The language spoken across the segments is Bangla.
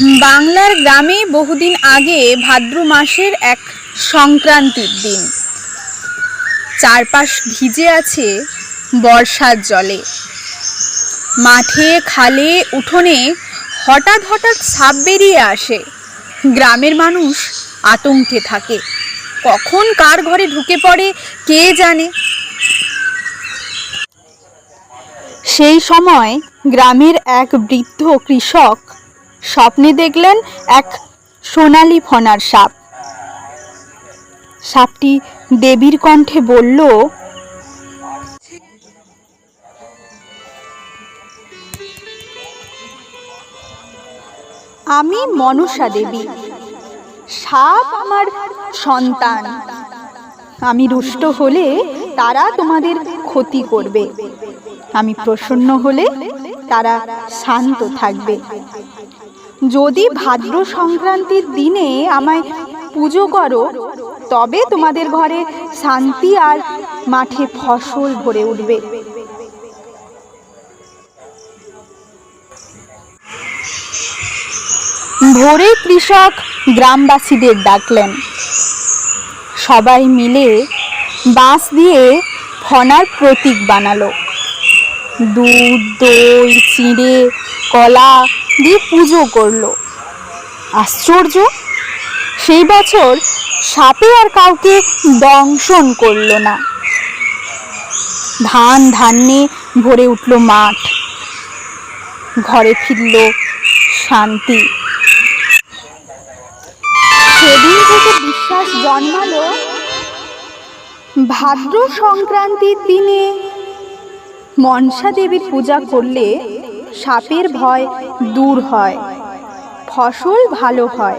বাংলার গ্রামে বহুদিন আগে ভাদ্র মাসের এক সংক্রান্তির দিন। চারপাশ ভিজে আছে বর্ষার জলে। মাঠে, খালে, উঠোনে হঠাৎ হঠাৎ সাপ বেরিয়ে আসে। গ্রামের মানুষ আতঙ্কে থাকে। কখন কার ঘরে ঢুকে পড়ে, কে জানে? সেই সময় গ্রামের এক বৃদ্ধ কৃষক স্বপ্নে দেখলেন এক সোনালি ফনার সাপ। সাপটি দেবীর কণ্ঠে বলল, আমি মনসা দেবী, সাপ আমার সন্তান। আমি রুষ্ট হলে তারা তোমাদের ক্ষতি করবে। আমি প্রসন্ন হলে তারা শান্ত থাকবে। যদি ভাদ্র সংক্রান্তির দিনে আমায় পুজো করো, তবে তোমাদের ঘরে শান্তি আর মাঠে ফসল ভরে উঠবে। ভোরে কৃষক গ্রামবাসীদের ডাকলেন। সবাই মিলে বাঁশ দিয়ে ফনার প্রতীক বানালো। দুধ, দই, চিঁড়ে, কলা দিয়ে পুজো করল। আশ্চর্য? সেই বছর সাপে আর কাউকে দংশন করল না। ধান ধান্যে ভরে উঠল মাঠ। ঘরে ফিরল শান্তি। সেদিন থেকে বিশ্বাস জন্মালো ভাদ্র সংক্রান্তির দিনে মনসা দেবীর পূজা করলে সাপের ভয় দূর হয়, ফসল ভালো হয়,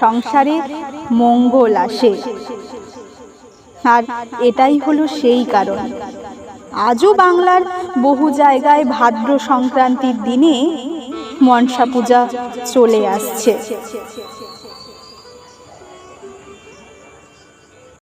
সংসারে মঙ্গল আসে। আর এটাই হলো সেই কারণ। আজও বাংলার বহু জায়গায় ভাদ্র সংক্রান্তির দিনে মনসা পূজা চলে আসছে।